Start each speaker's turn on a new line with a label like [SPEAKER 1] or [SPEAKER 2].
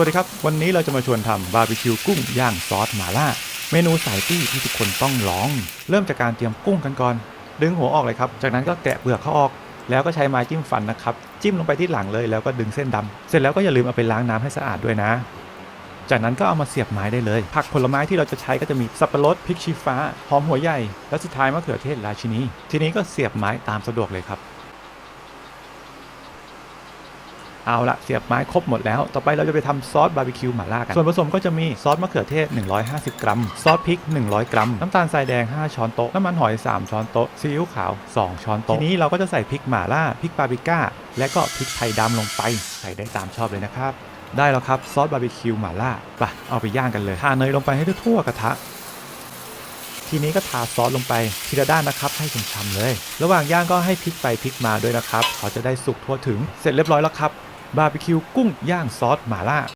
[SPEAKER 1] วัสดีครับ วันนี้เราจะมาชวนทำบาร์บีคิวกุ้งย่างซอสหม่าล่า เมนูสายตี้ที่ทุกคนต้องลอง เริ่มจากการเตรียมกุ้งกันก่อน ดึงหัวออกเลยครับ จากนั้นก็แกะเปลือกเขาออก แล้วก็ใช้ไม้จิ้มฟันนะครับ จิ้มลงไปที่หลังเลยแล้วก็ดึงเส้นดำเสร็จแล้วก็อย่าลืมเอาไปล้างน้ำให้สะอาดด้วยนะ จากนั้นก็เอามาเสียบไม้ได้เลย ผักผลไม้ที่เราจะใช้ก็จะมีสับปะรดพริกชี้ฟ้าหอมหัวใหญ่ และสุดท้ายมะเขือเทศราชินี ทีนี้ก็เสียบไม้ตามสะดวกเลยครับ เอาละเสียบไม้ครบหมดแล้ว ต่อไปเราจะไปทำซอสบาร์บีคิวหม่าล่ากัน ส่วนผสมก็จะมีซอสมะเขือเทศ 150 กรัม ซอสพริก 100 กรัม น้ำตาลทรายแดง 5 ช้อนโต๊ะ น้ำมันหอย 3 ช้อนโต๊ะ ซีอิ๊วขาว 2 ช้อนโต๊ะ ทีนี้เราก็จะใส่พริกหม่าล่า พริกปาปริก้า และก็พริกไทยดำลงไป ใส่ได้ตามชอบเลยนะครับ ได้แล้วครับซอสบาร์บีคิวหม่าล่าไปเอาไปย่างกันเลย ทาเนยลงไปให้ทั่วกระทะทีนี้ก็ทาซอสลงไปทีละด้านนะครับให้ช่ำๆเลย ระหว่างย่างก็ให้พลิกไปพลิกมาด้วยนะครับเขาจะได้สุกทั่วถึงเสร็จเรียบร้อยแล้วครับ บาร์บีคิวกุ้งย่างซอสหม่าล่า